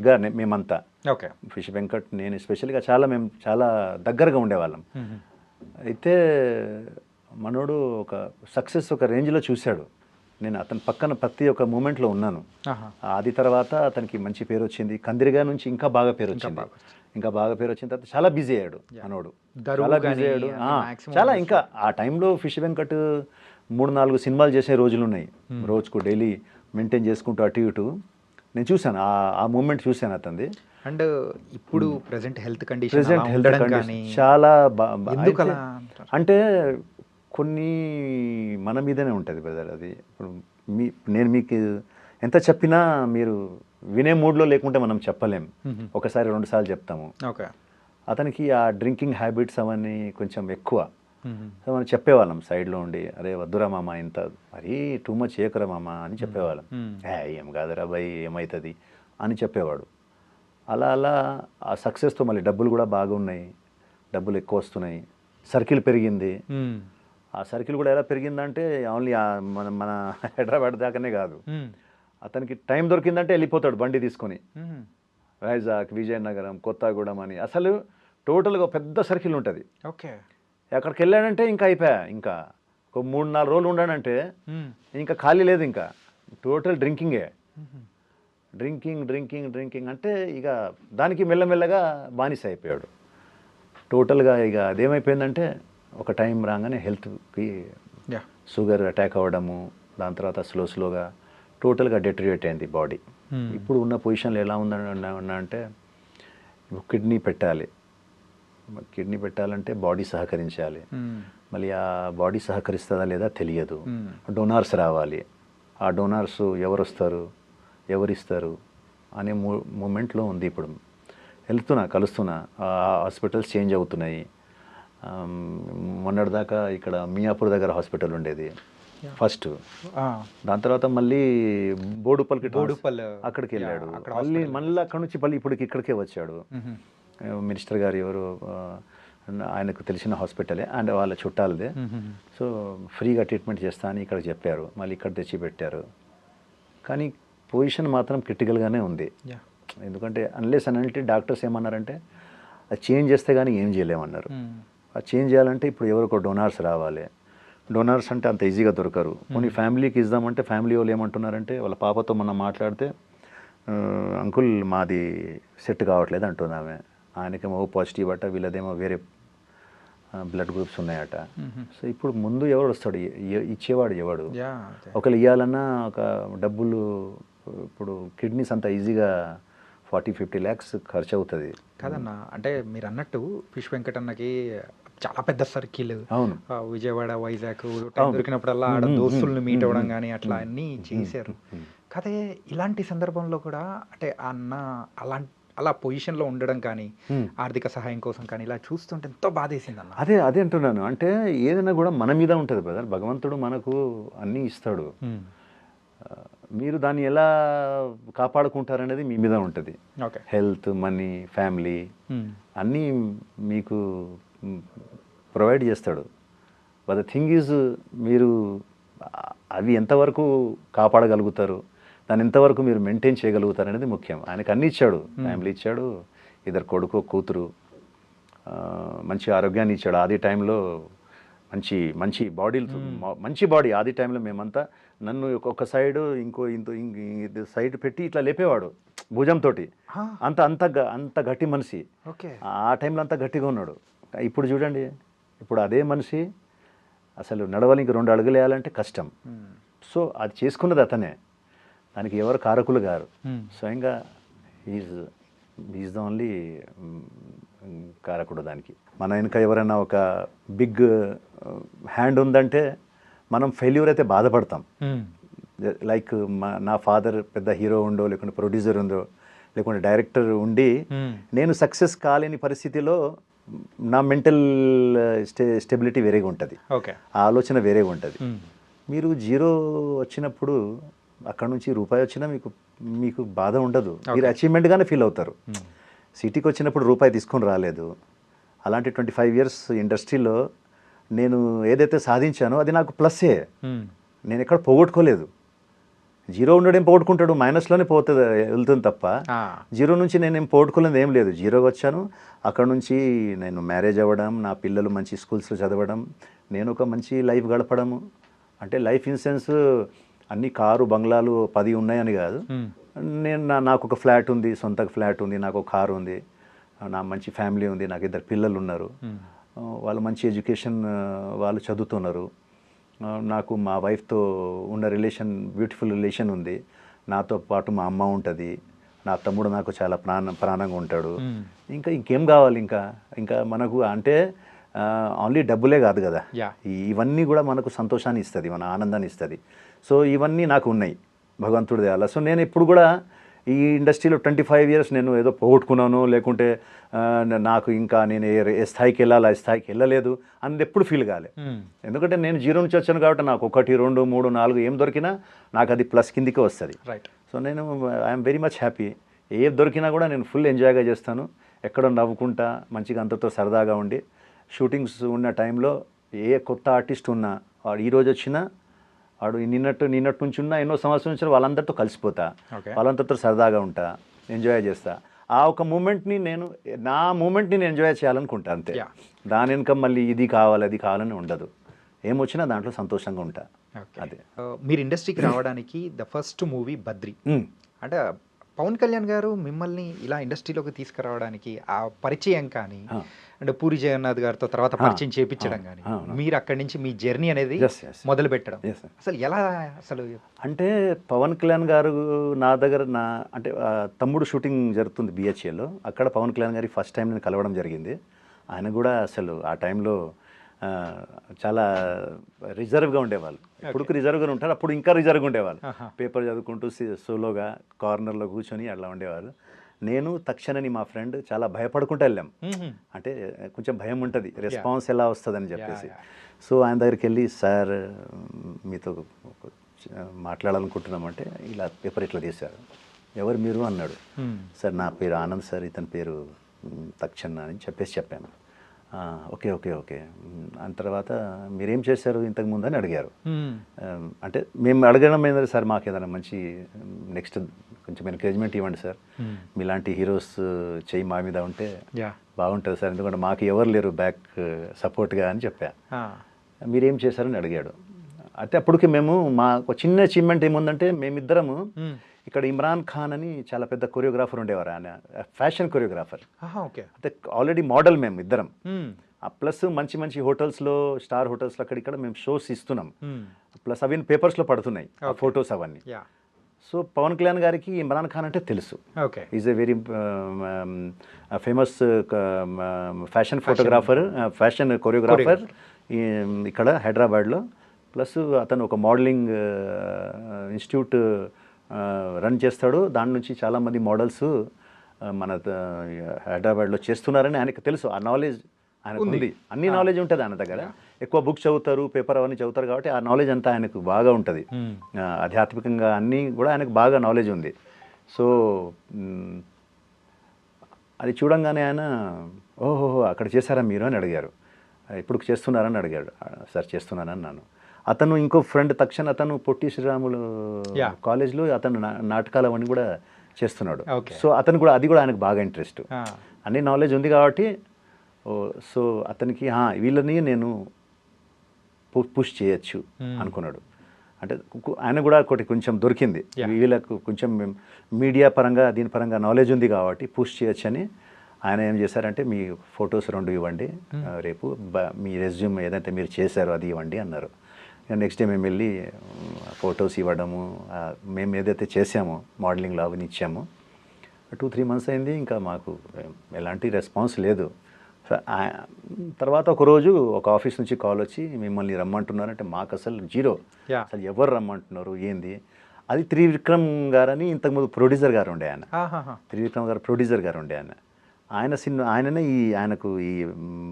నే- మేమంతా. Okay. Fish Venkat నేను స్పెషల్గా చాలా మేము చాలా దగ్గరగా ఉండేవాళ్ళం. అయితే మనోడు ఒక సక్సెస్ ఒక రేంజ్లో చూశాడు. నేను అతని పక్కన ప్రతి ఒక్క మూమెంట్లో ఉన్నాను. అది తర్వాత అతనికి మంచి పేరు వచ్చింది. కందిరిగా నుంచి ఇంకా బాగా పేరు వచ్చింది. ఇంకా బాగా పేరు వచ్చిన తర్వాత చాలా బిజీ అయ్యాడు మనోడు. చాలా బిజీ అయ్యాడు. చాలా ఇంకా ఆ టైంలో ఫిష్ వెంకట్ మూడు నాలుగు సినిమాలు చేసే రోజులు ఉన్నాయి. రోజుకు డైలీ మెయింటైన్ చేసుకుంటూ అటు ఇటు. నేను చూశాను ఆ- మూమెంట్ చూశాను అతనిది. అండ్ ఇప్పుడు present health condition present health condition చాలా? అంటే కొన్ని మన మీదనే ఉంటుంది బ్రదర్ అది. ఇప్పుడు మీ నేను మీకు ఎంత చెప్పినా మీరు వినే మూడ్లో లేకుంటే మనం చెప్పలేం. ఒకసారి రెండు సార్లు చెప్తాము. ఓకే. అతనికి ఆ డ్రింకింగ్ హ్యాబిట్స్ అవన్నీ కొంచెం ఎక్కువ. సో మనం చెప్పేవాళ్ళం సైడ్లో ఉండి అరే వద్దురా మామ ఇంత మరీ టూ మచ్ చేయకురా మామ అని చెప్పేవాళ్ళం. ఏ ఏం కాదురా భయ్ ఏమవుతుంది అని చెప్పేవాడు. అలా అలా ఆ సక్సెస్తో మళ్ళీ డబ్బులు కూడా బాగున్నాయి. డబ్బులు ఎక్కువ వస్తున్నాయి. సర్కిల్ పెరిగింది. ఆ సర్కిల్ కూడా ఎలా పెరిగిందంటే ఓన్లీ మన మన హైదరాబాద్ దాకానే కాదు. అతనికి టైం దొరికిందంటే వెళ్ళిపోతాడు బండి తీసుకొని. వైజాగ్ విజయనగరం కొత్తగూడెం అని. అసలు టోటల్గా పెద్ద సర్కిల్ ఉంటుంది. ఓకే. ఎక్కడికి వెళ్ళాడంటే ఇంకా అయిపోయా. ఇంకా ఒక మూడు నాలుగు రోజులు ఉండాడంటే ఇంకా ఖాళీ లేదు ఇంకా. టోటల్ డ్రింకింగే. డ్రింకింగ్ డ్రింకింగ్ డ్రింకింగ్ అంటే ఇక దానికి మెల్లమెల్లగా బానిస అయిపోయాడు. టోటల్గా ఇక అదేమైపోయిందంటే ఒక టైం రాగానే హెల్త్కి షుగర్ అటాక్ అవ్వడము దాని తర్వాత స్లో స్లోగా టోటల్గా డెటరియేట్ అయింది బాడీ. ఇప్పుడు ఉన్న పొజిషన్లో ఎలా ఉందని అంటే కిడ్నీ పెట్టాలి. కిడ్నీ పెట్టాలంటే బాడీ సహకరించాలి. మళ్ళీ ఆ బాడీ సహకరిస్తుందా లేదా తెలియదు. డొనార్స్ రావాలి. ఆ డొనార్స్ ఎవరు వస్తారు? ఎవరు ఇస్తారు అనే మూ మూమెంట్లో ఉంది ఇప్పుడు. వెళ్తున్నా కలుస్తున్నా. ఆ హాస్పిటల్స్ చేంజ్ అవుతున్నాయి. మొన్నటిదాకా ఇక్కడ మియాపూర్ దగ్గర హాస్పిటల్ ఉండేది. ఫస్ట్. దాని తర్వాత మళ్ళీ బోడుపల్లికి ట్రాన్స్- బోడుపల్ అక్కడికి వెళ్ళాడు. మళ్ళీ మళ్ళీ అక్కడ నుంచి మళ్ళీ ఇప్పటికి ఇక్కడికే వచ్చాడు. మినిస్టర్ గారు ఎవరు ఆయనకు తెలిసిన హాస్పిటలే అండ్ వాళ్ళ చుట్టాలదే. సో ఫ్రీగా ట్రీట్మెంట్ చేస్తా అని ఇక్కడ చెప్పారు. మళ్ళీ ఇక్కడ తెచ్చి పెట్టారు కానీ పొజిషన్ మాత్రం క్రిటికల్గానే ఉంది. ఎందుకంటే అన్లెస్ అని అంటే డాక్టర్స్ ఏమన్నారంటే అది చేంజ్ చేస్తే కానీ ఏం చేయలేమన్నారు. అది చేంజ్ చేయాలంటే ఇప్పుడు ఎవరికో డొనార్స్ రావాలి. డొనార్స్ అంటే అంత ఈజీగా దొరకరు. కొన్ని ఫ్యామిలీకి ఇద్దామంటే ఫ్యామిలీ వాళ్ళు ఏమంటున్నారంటే వాళ్ళ పాపతో మనం మాట్లాడితే "ఆ, అంకుల్ మాది సెట్ కావట్లేదు అంటుంది ఆమె. ఆయనకేమో పాజిటివ్ అట వీళ్ళదేమో వేరే బ్లడ్ గ్రూప్స్ ఉన్నాయట. సో ఇప్పుడు ముందు ఎవడు వస్తాడు? ఇచ్చేవాడు ఎవడు? ఒకళ్ళు ఇవ్వాలన్నా ఒక డబ్బులు ఇప్పుడు కిడ్నీస్ అంత ఈజీగా ఫార్టీ ఫిఫ్టీ ల్యాక్స్ ఖర్చు అవుతుంది కాదన్న అంటే మీరు అన్నట్టు ఫిష్ వెంకటన్నకి చాలా పెద్ద సర్కిల్. అవును. విజయవాడ వైజాగ్ దొరికినప్పుడల్లా ఆడ దోస్తుల్ని మీట్ అవ్వడం కానీ అట్లా అన్నీ చేశారు. కాదే ఇలాంటి సందర్భంలో కూడా అంటే ఆ అన్న అలాంటి అలా పొజిషన్లో ఉండడం కానీ ఆర్థిక సహాయం కోసం కానీ ఇలా చూస్తుంటే ఎంతో బాధేసింది అన్న అదే అదే అంటున్నాను. అంటే ఏదైనా కూడా మన మీద ఉంటుంది బ్రదర్. భగవంతుడు మనకు అన్నీ ఇస్తాడు. మీరు దాన్ని ఎలా కాపాడుకుంటారనేది మీ మీద ఉంటుంది. హెల్త్ మనీ ఫ్యామిలీ అన్నీ మీకు ప్రొవైడ్ చేస్తాడు. బట్ ద థింగ్ ఈజ్ మీరు అవి ఎంతవరకు కాపాడగలుగుతారు? దాన్ని ఎంతవరకు మీరు మెయింటైన్ చేయగలుగుతారు అనేది ముఖ్యం. ఆయనకు అన్ని ఇచ్చాడు. ఫ్యామిలీ ఇచ్చాడు. ఇద్దరు కొడుకు కూతురు మంచి ఆరోగ్యాన్ని ఇచ్చాడు. ఆది టైంలో మంచి మంచి బాడీ మంచి బాడీ ఆది టైంలో మేమంతా నన్ను ఒక్కొక్క సైడ్ ఇంకో ఇంకో ఇంకో సైడ్ పెట్టి ఇట్లా లేపేవాడు భుజంతో అంత అంత అంత గట్టి మనిషి. ఓకే. ఆ టైంలో అంతా గట్టిగా ఉన్నాడు. ఇప్పుడు చూడండి. ఇప్పుడు అదే మనిషి అసలు నడవడానికి రెండు అడుగులు వేయాలంటే కష్టం. సో అది చేసుకున్నది అతనే. దానికి ఎవరు కారకులు గారు. స్వయంగా ఈజ్ ఈజ్ ద ఓన్లీ కారకుడు దానికి. మన వెనుక ఎవరైనా ఒక బిగ్ హ్యాండ్ ఉందంటే మనం ఫెయిల్యూర్ అయితే బాధపడతాం. లైక్ మా నా ఫాదర్ పెద్ద హీరో ఉండో లేకుంటే ప్రొడ్యూసర్ ఉందో లేకుంటే డైరెక్టర్ ఉండి నేను సక్సెస్ కాలేని పరిస్థితిలో నా మెంటల్ స్టే స్టెబిలిటీ వేరేగా ఉంటుంది ఓకే. ఆ ఆలోచన వేరేగా ఉంటుంది మీరు జీరో వచ్చినప్పుడు అక్కడ నుంచి రూపాయి వచ్చినా మీకు మీకు బాధ ఉండదు. మీరు అచీవ్మెంట్గానే ఫీల్ అవుతారు. సిటీకి వచ్చినప్పుడు రూపాయి తీసుకొని రాలేదు. అలాంటి ట్వంటీ ఫైవ్ ఇయర్స్ ఇండస్ట్రీలో నేను ఏదైతే సాధించానో అది నాకు ప్లస్సే నేను ఎక్కడ పోగొట్టుకోలేదు. జీరో ఉండడం పోగొట్టుకుంటాడు? మైనస్లోనే పోతుంది వెళ్తుంది తప్ప. జీరో నుంచి నేను ఏం పోగొట్టుకున్నది ఏం లేదు. జీరోకి వచ్చాను. అక్కడ నుంచి నేను మ్యారేజ్ అవ్వడం నా పిల్లలు మంచి స్కూల్స్లో చదవడం నేను ఒక మంచి లైఫ్ గడపడము. అంటే లైఫ్ ఇన్సెన్స్ అన్ని కారు బంగ్లాలు పది ఉన్నాయని కాదు. నేను నా నాకు ఒక ఫ్లాట్ ఉంది సొంత ఫ్లాట్ ఉంది నాకు ఒక కారు ఉంది నా మంచి ఫ్యామిలీ ఉంది నాకు ఇద్దరు పిల్లలు ఉన్నారు. వాళ్ళు మంచి ఎడ్యుకేషన్ వాళ్ళు చదువుతున్నారు. నాకు మా వైఫ్తో ఉన్న రిలేషన్ బ్యూటిఫుల్ రిలేషన్ ఉంది. నాతో పాటు మా అమ్మ ఉంటుంది. నా తమ్ముడు నాకు చాలా ప్రాణ ప్రాణంగా ఉంటాడు. ఇంకా ఇంకేం కావాలి ఇంకా? ఇంకా మనకు అంటే ఓన్లీ డబ్బులే కాదు కదా. ఇవన్నీ కూడా మనకు సంతోషాన్ని ఇస్తుంది మన ఆనందాన్ని ఇస్తుంది. సో ఇవన్నీ నాకు ఉన్నాయి భగవంతుడి దయాల సో నేను ఇప్పుడు కూడా ఈ ఇండస్ట్రీలో ట్వంటీ ఫైవ్ ఇయర్స్ నేను ఏదో పోగొట్టుకున్నాను లేకుంటే నాకు ఇంకా నేను ఏ ఏ స్థాయికి వెళ్ళాలి ఆ స్థాయికి వెళ్ళలేదు అని ఎప్పుడు ఫీల్ కాలే. ఎందుకంటే నేను జీరో నుంచి వచ్చాను కాబట్టి నాకు ఒకటి రెండు మూడు నాలుగు ఏం దొరికినా నాకు అది ప్లస్ కిందికి వస్తుంది. రైట్ సో నేను ఐఎమ్ వెరీ మచ్ హ్యాపీ ఏ దొరికినా కూడా నేను ఫుల్ ఎంజాయ్గా చేస్తాను. ఎక్కడో నవ్వుకుంటా మంచిగా అంతతో సరదాగా ఉండి షూటింగ్స్ ఉన్న టైంలో ఏ కొత్త ఆర్టిస్ట్ ఉన్నా వాడు ఈ రోజు వచ్చినా వాడు నిన్నట్టు నిన్నటి నుంచి ఉన్నా ఎన్నో సంవత్సరాల నుంచి వాళ్ళందరితో కలిసిపోతా. వాళ్ళందరితో సరదాగా ఉంటా ఎంజాయ్ చేస్తా. ఆ ఒక మూమెంట్ని నేను నా మూమెంట్ని నేను ఎంజాయ్ చేయాలనుకుంటా అంతే. దాని వెనుక మళ్ళీ ఇది కావాలి అది కావాలని ఉండదు. ఏమొచ్చినా దాంట్లో సంతోషంగా ఉంటా. అదే. మీరు ఇండస్ట్రీకి రావడానికి ద ఫస్ట్ మూవీ బద్రి. అంటే పవన్ కళ్యాణ్ గారు మిమ్మల్ని ఇలా ఇండస్ట్రీలోకి తీసుకురావడానికి ఆ పరిచయం కానీ. అంటే పూరి జగన్నాథ్ గారితో తర్వాత పరిచయం చేపించడం కానీ. మీరు అక్కడి నుంచి మీ జర్నీ అనేది. మొదలు పెట్టడం. అసలు ఎలా అసలు అంటే పవన్ కళ్యాణ్ గారు నా దగ్గర నా అంటే తమ్ముడు షూటింగ్ జరుగుతుంది బిహెచ్ఏలో అక్కడ పవన్ కళ్యాణ్ గారి ఫస్ట్ టైం నేను కలవడం జరిగింది ఆయన కూడా అసలు ఆ టైంలో చాలా రిజర్వ్గా ఉండేవాళ్ళు. ఇప్పుడు రిజర్వ్గా ఉంటారు అప్పుడు ఇంకా రిజర్వ్గా ఉండేవాళ్ళు. పేపర్ చదువుకుంటూ సోలోగా కార్నర్లో కూర్చొని అట్లా ఉండేవారు. నేను తక్షణని మా ఫ్రెండ్ చాలా భయపడుకుంటూ వెళ్ళాం. అంటే కొంచెం భయం ఉంటుంది రెస్పాన్స్ ఎలా వస్తుందని చెప్పేసి. సో ఆయన దగ్గరికి వెళ్ళి సార్ మీతో మాట్లాడాలనుకుంటున్నామంటే ఇలా పేపర్ ఇట్లా తీశారు. ఎవరు మీరు? అన్నాడు. సార్ నా పేరు ఆనంద్ సార్ ఇతని పేరు తక్షణ అని చెప్పేసి చెప్పాను. "ఆ, ఓకే ఓకే ఓకే. అని తర్వాత మీరేం చేశారు? ఇంతకు ముందు అని అడిగారు. ఆ, అంటే మేము అడగడం ఏంటంటే సార్ మాకు ఏదైనా మంచి నెక్స్ట్ కొంచెం ఎంకరేజ్మెంట్ ఇవ్వండి సార్. మీలాంటి హీరోస్ చేయి మా మీద ఉంటే బాగుంటుంది సార్. ఎందుకంటే మాకు ఎవరు లేరు బ్యాక్ సపోర్ట్గా అని చెప్పా. ఆ. మీరేం చేశారని అడిగాడు. అయితే అప్పటికి మేము మా ఒక చిన్న అచీవ్మెంట్ ఏముందంటే మేమిద్దరము మ్మ్. ఇక్కడ ఇమ్రాన్ ఖాన్ అని చాలా పెద్ద కొరియోగ్రాఫర్ ఉండేవారు. ఆయన ఫ్యాషన్ కొరియోగ్రాఫర్ ఓకే. అయితే ఆల్రెడీ మోడల్ మేము ఇద్దరం. ప్లస్ మంచి మంచి హోటల్స్లో స్టార్ హోటల్స్లో అక్కడ ఇక్కడ మేము షోస్ ఇస్తున్నాం. ప్లస్ అవి పేపర్స్లో పడుతున్నాయి. ఫొటోస్ అవన్నీ. సో పవన్ కళ్యాణ్ గారికి ఇమ్రాన్ ఖాన్ అంటే తెలుసు. Okay. Is a very famous fashion photographer fashion choreographer ఇక్కడ హైదరాబాద్లో. ప్లస్ అతను ఒక మోడలింగ్ ఇన్స్టిట్యూట్ రన్ చేస్తాడు. దాని నుంచి చాలామంది మోడల్స్ మన హైదరాబాద్లో చేస్తున్నారని ఆయనకు తెలుసు. ఆ నాలెడ్జ్ ఆయనకు ఉంది. అన్ని నాలెడ్జ్ ఉంటుంది ఆయన దగ్గర. ఎక్కువ బుక్స్ చదువుతారు పేపర్ అవన్నీ చదువుతారు కాబట్టి ఆ నాలెడ్జ్ అంతా ఆయనకు బాగా ఉంటుంది. ఆధ్యాత్మికంగా అన్నీ కూడా ఆయనకు బాగా నాలెడ్జ్ ఉంది. సో అది చూడంగానే ఆయన ఓహోహో అక్కడ చేశారా మీరు అని అడిగారు. ఇప్పుడు చేస్తున్నారని అడిగాడు. "ఆ, సార్ చేస్తున్నానని అన్నాను అతను ఇంకో ఫ్రెండ్ తక్షణ అతను పొట్టి శ్రీరాములు. కాలేజ్లో అతను నా- నాటకాలు అవన్నీ కూడా చేస్తున్నాడు. సో అతను కూడా అది కూడా ఆయనకు బాగా ఇంట్రెస్ట్ ఆ. అన్ని నాలెడ్జ్ ఉంది కాబట్టి సో అతనికి "ఆ, వీళ్ళని నేను పుష్ చేయొచ్చు Hmm. అనుకున్నాడు అంటే ఆయన కూడా ఒకటి కొంచెం దొరికింది. వీళ్ళకు కొంచెం మీడియా పరంగా దీని పరంగా నాలెడ్జ్ ఉంది కాబట్టి పుష్ చేయొచ్చని ఆయన ఏం చేశారంటే మీ ఫొటోస్ రెండు ఇవ్వండి ఆ, రేపు మీ రెజ్యూమ్ ఏదైతే మీరు చేశారో అది ఇవ్వండి అన్నారు నెక్స్ట్ డే మేము వెళ్ళి ఫొటోస్ ఇవ్వడము మేము ఏదైతే చేసామో మోడలింగ్లో అవన్నీ ఇచ్చామో టూ త్రీ మంత్స్ అయింది ఇంకా మాకు ఎలాంటి రెస్పాన్స్ లేదు. తర్వాత ఒక రోజు ఒక ఆఫీస్ నుంచి కాల్ వచ్చి మిమ్మల్ని రమ్మంటున్నారంటే మాకు అసలు జీరో. అసలు ఎవరు రమ్మంటున్నారు ఏంది? అది త్రివిక్రమ్ గారని ఇంతకుముందు ప్రొడ్యూసర్ గారు ఉండే ఆయన. త్రివిక్రమ్ గారు ప్రొడ్యూసర్ గారు ఉండే ఆయన. ఆయన సినిమా ఆయననే ఈ ఆయనకు ఈ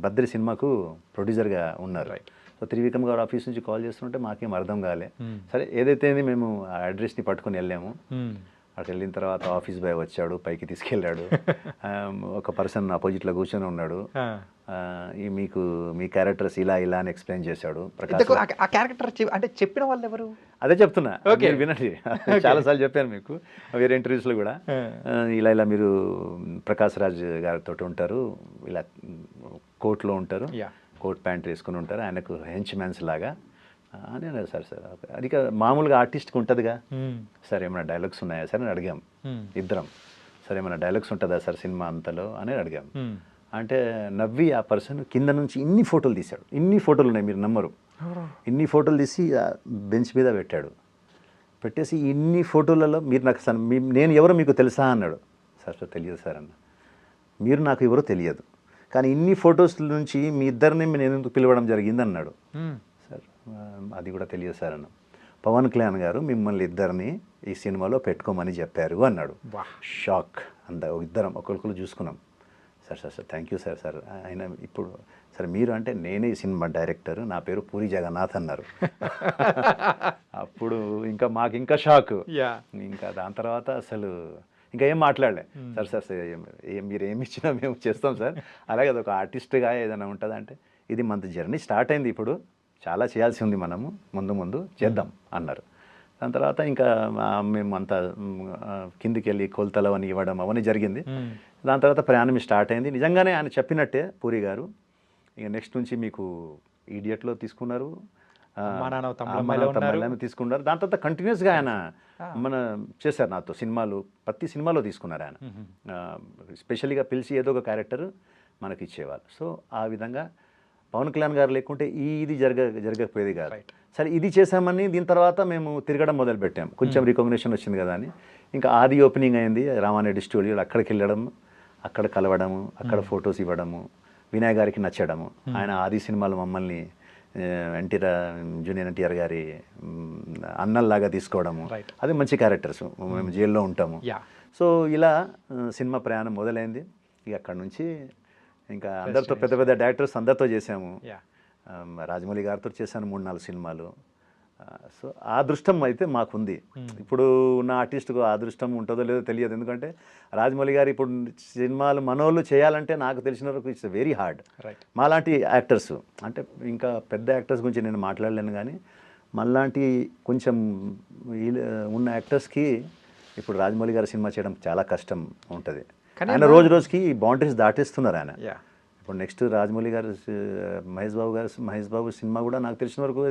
బద్రి సినిమాకు ప్రొడ్యూసర్గా ఉన్నారు. త్రివిక్రమ్ గారు ఆఫీస్ నుంచి కాల్ చేస్తుంటే మాకేం అర్థం కాలే. సరే ఏదైతే మేము ఆ అడ్రస్ని పట్టుకొని వెళ్ళాము. మ్మ్. అక్కడికి వెళ్ళిన తర్వాత ఆఫీస్ బాయ్ వచ్చాడు పైకి తీసుకెళ్ళాడు. ఒక పర్సన్ ఆపోజిట్లో కూర్చొని ఉన్నాడు. మీకు మీ క్యారెక్టర్స్ ఇలా ఇలా అని ఎక్స్ప్లెయిన్ చేశాడు ఆ- క్యారెక్టర్ అంటే చెప్పిన వాళ్ళు ఎవరు? అదే చెప్తున్నా. మీరు వినండి. చాలాసార్లు చెప్పాను మీకు. వేరే ఇంటర్వ్యూస్లో కూడా. ఇలా ఇలా మీరు ప్రకాష్ రాజ్ గారితో ఉంటారు ఇలా కోర్టులో ఉంటారు. కోట్ ప్యాంట్ వేసుకుని ఉంటారు. ఆయనకు హెంచ్ మ్యాన్స్ లాగా. అని అన్నారు సార్ సార్ అది మామూలుగా ఆర్టిస్ట్కి ఉంటుందిగా. సార్ ఏమైనా డైలాగ్స్ ఉన్నాయా సార్? అని అడిగాం. ఇద్దరం. సార్ ఏమైనా డైలాగ్స్ ఉంటుందా సార్ సినిమా అంతలో? అని అడిగాం. అంటే నవ్వి ఆ పర్సన్ కింద నుంచి ఇన్ని ఫోటోలు తీశాడు. ఇన్ని ఫోటోలు ఉన్నాయి మీరు నమ్మరు. ఇన్ని ఫోటోలు తీసి బెంచ్ మీద పెట్టాడు. పెట్టేసి ఇన్ని ఫోటోలలో మీరు నాకు నేను ఎవరో మీకు తెలుసా? అన్నాడు. సార్ సార్ తెలియదు సార్ అన్న. మీరు నాకు ఎవరో తెలియదు. కానీ ఇన్ని ఫొటోస్ నుంచి మీ ఇద్దరిని నేను ఎందుకు పిలవడం జరిగింది అన్నాడు సార్ అది కూడా తెలియదు సార్ అన్న. పవన్ కళ్యాణ్ గారు మిమ్మల్ని ఇద్దరిని ఈ సినిమాలో పెట్టుకోమని చెప్పారు అన్నాడు. షాక్. అంత ఇద్దరం ఒకరికొకరు చూసుకున్నాం. Sir sir sir thank you sir sir. ఆయన ఇప్పుడు సార్ మీరు అంటే నేనే ఈ సినిమా డైరెక్టర్ నా పేరు పూరి జగన్నాథ్ అన్నారు. అప్పుడు ఇంకా మాకు ఇంకా షాక్. యా. ఇంకా దాని తర్వాత అసలు ఇంకా ఏం మాట్లాడలే. సార్ సార్ మీరు ఏమి ఇచ్చినా మేము చేస్తాం సార్. అలాగే అది ఒక ఆర్టిస్ట్గా ఏదైనా ఉంటుందా అంటే ఇది మన జర్నీ స్టార్ట్ అయింది ఇప్పుడు. చాలా చేయాల్సి ఉంది మనము. ముందు ముందు చేద్దాం అన్నారు. దాని తర్వాత ఇంకా మేము అంతా కిందికి వెళ్ళి కొలతలు అని ఇవ్వడం అవన్నీ జరిగింది. దాని తర్వాత ప్రయాణం స్టార్ట్ అయింది. నిజంగానే ఆయన చెప్పినట్టే పూరి గారు. ఇక నెక్స్ట్ నుంచి మీకు ఈడియట్లో తీసుకున్నారు. తీసుకున్నారు దాని తర్వాత కంటిన్యూస్గా ఆయన మన చేశారు నాతో సినిమాలు. ప్రతి సినిమాలో తీసుకున్నారు ఆయన. స్పెషల్గా పిలిచి ఏదో ఒక క్యారెక్టర్ మనకి ఇచ్చేవాళ్ళు. సో ఆ విధంగా పవన్ కళ్యాణ్ గారు లేకుంటే ఈ ఇది జరగ జరగకపోయేది కాదు. సరే ఇది చేసామని దీని తర్వాత మేము తిరగడం మొదలుపెట్టాం. కొంచెం రికగ్నిషన్ వచ్చింది కదా అని. ఇంకా ఆది ఓపెనింగ్ అయింది రామారెడ్డి స్టూడియోలో అక్కడికి వెళ్ళడం అక్కడ కలవడము అక్కడ ఫొటోస్ ఇవ్వడము వినాయ్ గారికి నచ్చడము. ఆయన ఆది సినిమాలు మమ్మల్ని ఎన్టీ జూనియర్ ఎన్టీఆర్ గారి అన్నల్లాగా తీసుకోవడము. అది మంచి క్యారెక్టర్స్ మేము జైల్లో ఉంటాము. యా సో ఇలా సినిమా ప్రయాణం మొదలైంది. ఇక అక్కడ నుంచి ఇంకా అందరితో పెద్ద పెద్ద డైరెక్టర్స్ అందరితో చేసాము రాజమౌళి గారితో చేశాను మూడు నాలుగు సినిమాలు. సో ఆ అదృష్టం అయితే మాకుంది. ఇప్పుడు ఉన్న ఆర్టిస్ట్కు ఆ అదృష్టం ఉంటుందో లేదో తెలియదు. ఎందుకంటే రాజమౌళి గారు ఇప్పుడు సినిమాలు మనోళ్ళు చేయాలంటే నాకు తెలిసిన వరకు ఇట్స్ వెరీ హార్డ్. మాలాంటి యాక్టర్స్ అంటే ఇంకా పెద్ద యాక్టర్స్ గురించి నేను మాట్లాడలేను కానీ మళ్ళాంటి కొంచెం ఉన్న యాక్టర్స్కి ఇప్పుడు రాజమౌళి గారి సినిమా చేయడం చాలా కష్టం ఉంటుంది. ఆయన రోజు రోజుకి బౌండరీస్ దాటేస్తున్నారు ఆయన. యా ఇప్పుడు నెక్స్ట్ రాజమౌళి గారు మహేష్ బాబు గారు మహేష్ బాబు సినిమా కూడా నాకు తెలిసిన వరకు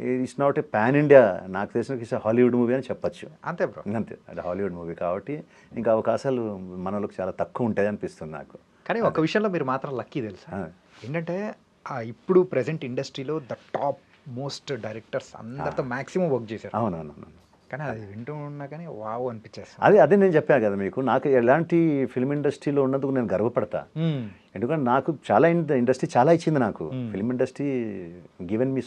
it's not a pan India నాకు తెలిసిన ఇట్స్ హాలీవుడ్ మూవీ అని చెప్పచ్చు. అంతే బ్రో. అంతే. అది హాలీవుడ్ మూవీ కాబట్టి ఇంకా అవకాశాలు మనలోకి చాలా తక్కువ ఉంటాయి అనిపిస్తుంది నాకు. కానీ ఒక విషయంలో మీరు మాత్రం లక్కీ తెలుసా. ఏంటంటే ఇప్పుడు ప్రెసెంట్ ఇండస్ట్రీలో ద టాప్ మోస్ట్ డైరెక్టర్స్ అందరితో మాక్సిమం వర్క్ చేశారు. అవునవును కానీ అది వింటూ ఉన్నా కానీ వావ్ అనిపించేస్తుంది. అదే అదే నేను చెప్పాను కదా మీకు. నాకు ఎలాంటి ఫిల్మ్ ఇండస్ట్రీలో ఉన్నందుకు నేను గర్వపడతా. ఎందుకంటే నాకు చాలా ఇండస్ట్రీ చాలా ఇచ్చింది నాకు. Film industry given me